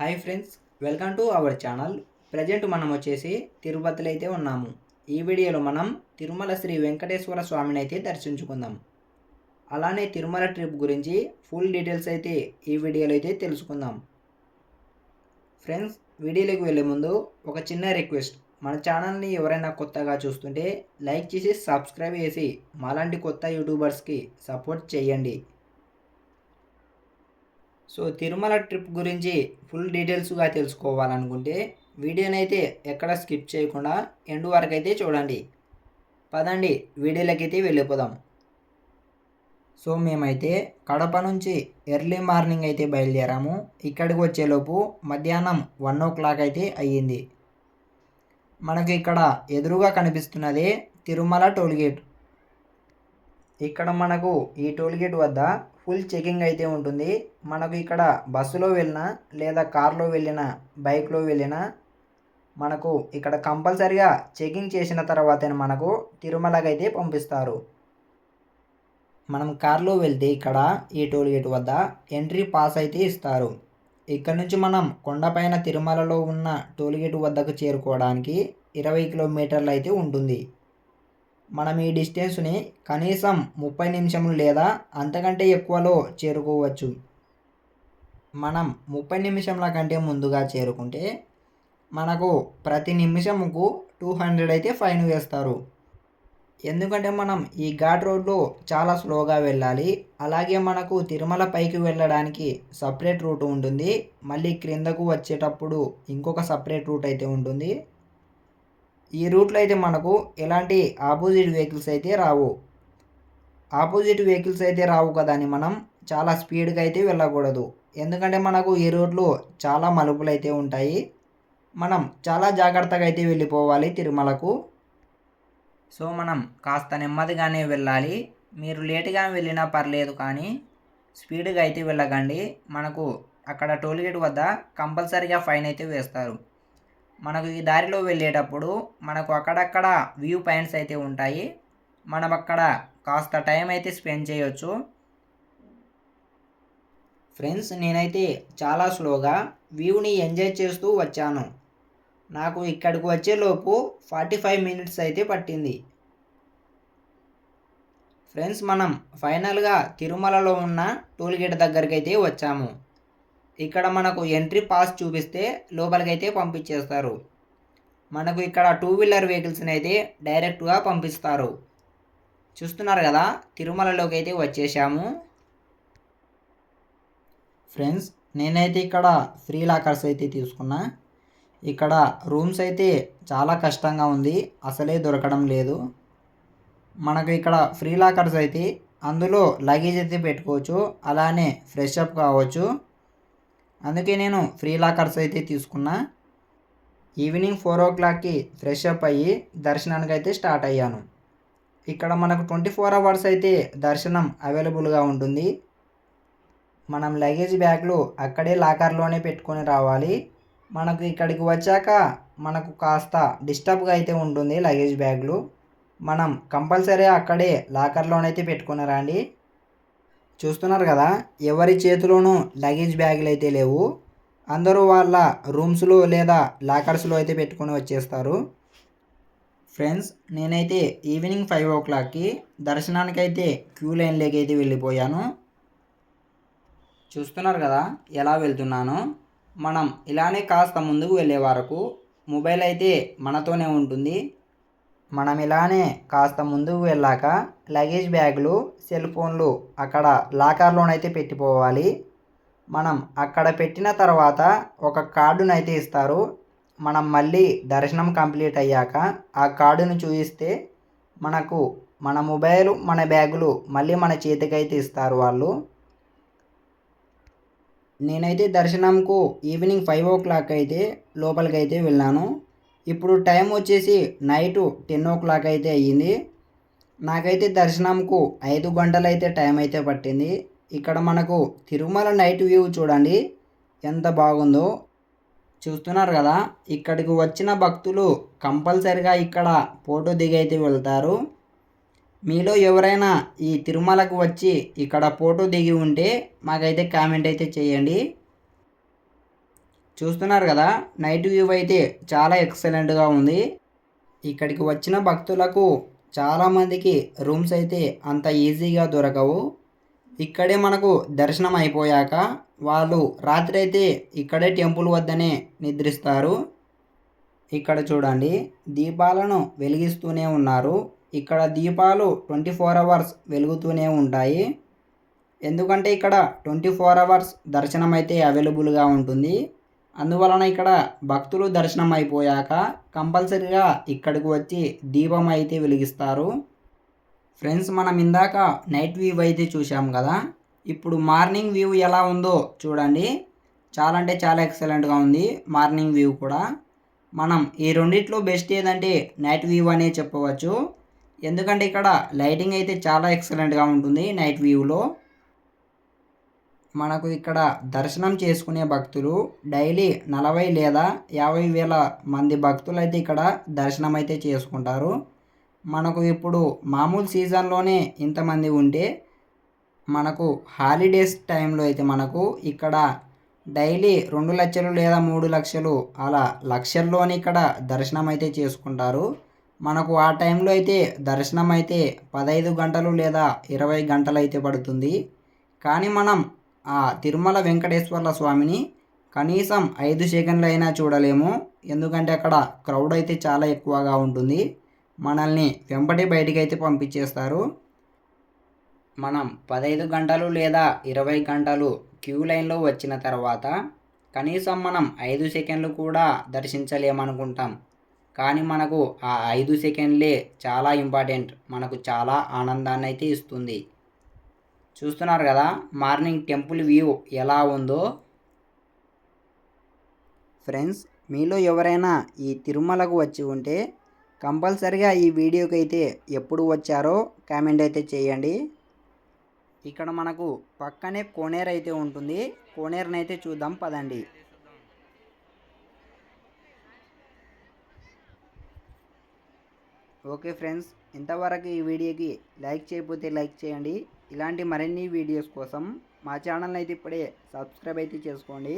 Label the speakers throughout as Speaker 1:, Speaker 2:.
Speaker 1: Hi friends welcome to our channel. Present మనం వచ్చేసి తిరుపతిలో అయితే ఉన్నాము. ఈ వీడియోలో మనం తిరుమల శ్రీ వెంకటేశ్వర స్వామిని అయితే దర్శించుకుందాం. అలానే తిరుమల ట్రిప్ గురించి ఫుల్ డీటెయిల్స్ అయితే ఈ వీడియోలో అయితే తెలుసుకుందాం. ఫ్రెండ్స్ వీడియోలోకి వెళ్ళే ముందు ఒక చిన్న రిక్వెస్ట్. మన ఛానల్ని ఎవరైనా కొత్తగా చూస్తుంటే లైక్ చేసి సబ్స్క్రైబ్ చేసి మాలాంటి కొత్త యూట్యూబర్స్కి సపోర్ట్ చేయండి. సో తిరుమల ట్రిప్ గురించి ఫుల్ డీటెయిల్స్గా తెలుసుకోవాలనుకుంటే వీడియోనైతే ఎక్కడ స్కిప్ చేయకుండా ఎండ్ వరకు అయితే చూడండి. పదండి వీడియోలకైతే వెళ్ళిపోదాం. సో మేమైతే కడప నుంచి ఎర్లీ మార్నింగ్ అయితే బయలుదేరాము. ఇక్కడికి వచ్చేలోపు మధ్యాహ్నం వన్ ఓ క్లాక్ అయితే అయ్యింది. మనకి ఇక్కడ ఎదురుగా కనిపిస్తున్నది తిరుమల టోల్గేట్ ఇక్కడ మనకు ఈ టోల్గేట్ వద్ద ఫుల్ చెకింగ్ అయితే ఉంటుంది. మనకు ఇక్కడ బస్సులో వెళ్ళినా లేదా కార్లో వెళ్ళినా బైక్లో వెళ్ళినా మనకు ఇక్కడ కంపల్సరిగా చెకింగ్ చేసిన తర్వాతనే మనకు తిరుమలకి అయితే పంపిస్తారు. మనం కార్లో వెళ్తే ఇక్కడ ఈ టోల్గేట్ వద్ద ఎంట్రీ పాస్ అయితే ఇస్తారు. ఇక్కడ నుంచి మనం కొండపైన తిరుమలలో ఉన్న టోల్గేట్ వద్దకు చేరుకోవడానికి ఇరవై కిలోమీటర్లు అయితే ఉంటుంది. మనం ఈ డిస్టెన్స్ని కనీసం ముప్పై నిమిషములు లేదా అంతకంటే ఎక్కువలో చేరుకోవచ్చు. మనం ముప్పై నిమిషంల కంటే ముందుగా చేరుకుంటే మనకు ప్రతి నిమిషముకు టూ హండ్రెడ్ అయితే ఫైన్ వేస్తారు. ఎందుకంటే మనం ఈ ఘాట్ రోడ్లో చాలా స్లోగా వెళ్ళాలి. అలాగే మనకు తిరుమల పైకి వెళ్ళడానికి సపరేట్ రూట్ ఉంటుంది. మళ్ళీ క్రిందకు వచ్చేటప్పుడు ఇంకొక సపరేట్ రూట్ అయితే ఉంటుంది. ఈ రూట్లో అయితే మనకు ఎలాంటి ఆపోజిట్ వెహికల్స్ అయితే రావు. ఆపోజిట్ వెహికల్స్ అయితే రావు కదా అని మనం చాలా స్పీడ్గా అయితే వెళ్ళకూడదు. ఎందుకంటే మనకు ఈ రూట్లో చాలా మలుపులు అయితే ఉంటాయి. మనం చాలా జాగ్రత్తగా అయితే వెళ్ళిపోవాలి తిరుమలకు. సో మనం కాస్త నెమ్మదిగానే వెళ్ళాలి. మీరు లేటుగా వెళ్ళినా పర్లేదు కానీ స్పీడ్గా అయితే వెళ్ళకండి. మనకు అక్కడ టోల్గేట్ వద్ద కంపల్సరీగా ఫైన్ అయితే వేస్తారు. మనకు ఈ దారిలో వెళ్ళేటప్పుడు మనకు అక్కడక్కడ వ్యూ పాయింట్స్ అయితే ఉంటాయి. మనం అక్కడ కాస్త టైం అయితే స్పెండ్ చేయొచ్చు. ఫ్రెండ్స్ నేనైతే చాలా స్లోగా వ్యూని ఎంజాయ్ చేస్తూ వచ్చాను. నాకు ఇక్కడికి వచ్చేలోపు ఫార్టీ ఫైవ్ మినిట్స్ అయితే పట్టింది. ఫ్రెండ్స్ మనం ఫైనల్గా తిరుమలలో ఉన్న టోల్గేట్ దగ్గరికి అయితే వచ్చాము. ఇక్కడ మనకు ఎంట్రీ పాస్ చూపిస్తే లోపలికి అయితే పంపించేస్తారు. మనకు ఇక్కడ టూ వీలర్ వెహికల్స్ని అయితే డైరెక్ట్గా పంపిస్తారు. చూస్తున్నారు కదా తిరుమలలోకి అయితే వచ్చేసాము. ఫ్రెండ్స్ నేనైతే ఇక్కడ ఫ్రీ లాకర్స్ అయితే తీసుకున్నా. ఇక్కడ రూమ్స్ అయితే చాలా కష్టంగా ఉంది అసలే దొరకడం లేదు. మనకు ఇక్కడ ఫ్రీ లాకర్స్ అయితే అందులో లగేజ్ అయితే పెట్టుకోవచ్చు అలానే ఫ్రెష్ అప్ కావచ్చు. అందుకే నేను ఫ్రీ లాకర్స్ అయితే తీసుకున్నా. ఈవినింగ్ ఫోర్ ఓ క్లాక్కి ఫ్రెష్ అప్ అయ్యి దర్శనానికి అయితే స్టార్ట్ అయ్యాను. ఇక్కడ మనకు ట్వంటీ ఫోర్ అవర్స్ అయితే దర్శనం అవైలబుల్గా ఉంటుంది. మనం లగేజ్ బ్యాగ్లు అక్కడే లాకర్లోనే పెట్టుకొని రావాలి. మనకు ఇక్కడికి వచ్చాక మనకు కాస్త డిస్టర్బ్గా అయితే ఉంటుంది లగేజ్ బ్యాగ్లు. మనం కంపల్సరీ అక్కడే లాకర్లోనైతే పెట్టుకుని రండి. చూస్తున్నారు కదా ఎవరి చేతిలోనూ లగేజ్ బ్యాగులు అయితే లేవు. అందరూ వాళ్ళ రూమ్స్లో లేదా లాకర్స్లో అయితే పెట్టుకొని వచ్చేస్తారు. ఫ్రెండ్స్ నేనైతే ఈవినింగ్ ఫైవ్ ఓ క్లాక్కి దర్శనానికి అయితే క్యూ లైన్లోకి అయితే వెళ్ళిపోయాను. చూస్తున్నారు కదా ఎలా వెళ్తున్నాను? మనం ఇలానే కాస్త ముందుకు వెళ్ళే వరకు మొబైల్ అయితే మనతోనే ఉంటుంది. మనం ఇలానే కాస్త ముందుకు వెళ్ళాక లగేజ్ బ్యాగులు సెల్ ఫోన్లు అక్కడ లాకర్లోనైతే పెట్టిపోవాలి. మనం అక్కడ పెట్టిన తర్వాత ఒక కార్డునైతే ఇస్తారు. మనం మళ్ళీ దర్శనం కంప్లీట్ అయ్యాక ఆ కార్డును చూపిస్తే మనకు మన మొబైల్ మన బ్యాగులు మళ్ళీ మన చేతికైతే ఇస్తారు వాళ్ళు. నేనైతే దర్శనంకు ఈవినింగ్ ఫైవ్ ఓ క్లాక్ అయితే లోపలికైతే వెళ్ళాను. ఇప్పుడు టైం వచ్చేసి నైటు టెన్ ఓ క్లాక్ అయితే అయ్యింది. నాకైతే దర్శనంకు ఐదు గంటలు అయితే టైం అయితే పట్టింది. ఇక్కడ మనకు తిరుమల నైట్ వ్యూ చూడండి. ఎంత బాగుందో. చూస్తున్నారు కదా ఇక్కడికి వచ్చిన భక్తులు కంపల్సరిగా ఇక్కడ ఫోటో దిగి అయితే వెళ్తారు. మీలో ఎవరైనా ఈ తిరుమలకు వచ్చి ఇక్కడ ఫోటో దిగి ఉంటే మాకైతే కామెంట్ అయితే చేయండి. చూస్తున్నారు కదా నైట్ వ్యూ అయితే చాలా ఎక్సలెంట్గా ఉంది. ఇక్కడికి వచ్చిన భక్తులకు చాలామందికి రూమ్స్ అయితే అంత ఈజీగా దొరకవు. ఇక్కడే మనకు దర్శనం అయిపోయాక వాళ్ళు రాత్రి అయితే ఇక్కడే టెంపుల్ వద్దనే నిద్రిస్తారు. ఇక్కడ చూడండి దీపాలను వెలిగిస్తూనే ఉన్నారు. ఇక్కడ దీపాలు ట్వంటీ ఫోర్ అవర్స్ వెలుగుతూనే ఉంటాయి. ఎందుకంటే ఇక్కడ ట్వంటీ ఫోర్ అవర్స్ దర్శనం అయితే అవైలబుల్గా ఉంటుంది. అందువలన ఇక్కడ భక్తులు దర్శనం అయిపోయాక కంపల్సరీగా ఇక్కడికి వచ్చి దీపం అయితే వెలిగిస్తారు. ఫ్రెండ్స్ మనం ఇందాక నైట్ వ్యూ అయితే చూసాం కదా. ఇప్పుడు మార్నింగ్ వ్యూ ఎలా ఉందో చూడండి. చాలా అంటే చాలా ఎక్సలెంట్గా ఉంది మార్నింగ్ వ్యూ కూడా. మనం ఈ రెండిట్లో బెస్ట్ ఏదంటే నైట్ వ్యూ అనే చెప్పవచ్చు. ఎందుకంటే ఇక్కడ లైటింగ్ అయితే చాలా ఎక్సలెంట్గా ఉంటుంది నైట్ వ్యూలో. మనకు ఇక్కడ దర్శనం చేసుకునే భక్తులు డైలీ నలభై లేదా యాభై వేల మంది భక్తులు అయితే ఇక్కడ దర్శనం అయితే చేసుకుంటారు. మనకు ఇప్పుడు మామూలు సీజన్లోనే ఇంతమంది ఉంటే మనకు హాలిడేస్ టైంలో అయితే మనకు ఇక్కడ డైలీ రెండు లక్షలు లేదా మూడు లక్షలు అలా లక్షల్లోనే ఇక్కడ దర్శనం అయితే చేసుకుంటారు. మనకు ఆ టైంలో అయితే దర్శనం అయితే పదహైదు గంటలు లేదా ఇరవై గంటలు అయితే పడుతుంది. కానీ మనం ఆ తిరుమల వెంకటేశ్వర్ల స్వామిని కనీసం ఐదు సెకండ్లు అయినా చూడలేము. ఎందుకంటే అక్కడ క్రౌడ్ అయితే చాలా ఎక్కువగా ఉంటుంది. మనల్ని వెంబడి బయటికి అయితే పంపించేస్తారు. మనం పదహైదు గంటలు లేదా ఇరవై గంటలు క్యూ లైన్లో వచ్చిన తర్వాత కనీసం మనం ఐదు సెకండ్లు కూడా దర్శించలేమనుకుంటాం. కానీ మనకు ఆ ఐదు సెకండ్లే చాలా ఇంపార్టెంట్ మనకు చాలా ఆనందాన్ని అయితే ఇస్తుంది. చూస్తున్నారు కదా మార్నింగ్ టెంపుల్ వ్యూ ఎలా ఉందో. ఫ్రెండ్స్ మీలో ఎవరైనా ఈ తిరుమలకు వచ్చి ఉంటే కంపల్సరిగా ఈ వీడియోకి అయితే ఎప్పుడు వచ్చారో కామెంట్ అయితే చేయండి. ఇక్కడ మనకు పక్కనే కోనేరు అయితే ఉంటుంది. కోనేరునైతే చూద్దాం పదండి. ఓకే ఫ్రెండ్స్ ఇంతవరకు ఈ వీడియోకి లైక్ చేయకపోతే లైక్ చేయండి. ఇలాంటి మరిన్ని వీడియోస్ కోసం మా ఛానల్ అయితే ఇప్పుడే సబ్స్క్రైబ్ అయితే చేసుకోండి.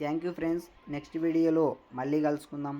Speaker 1: థ్యాంక్ యూ ఫ్రెండ్స్ నెక్స్ట్ వీడియోలో మళ్ళీ కలుసుకుందాం.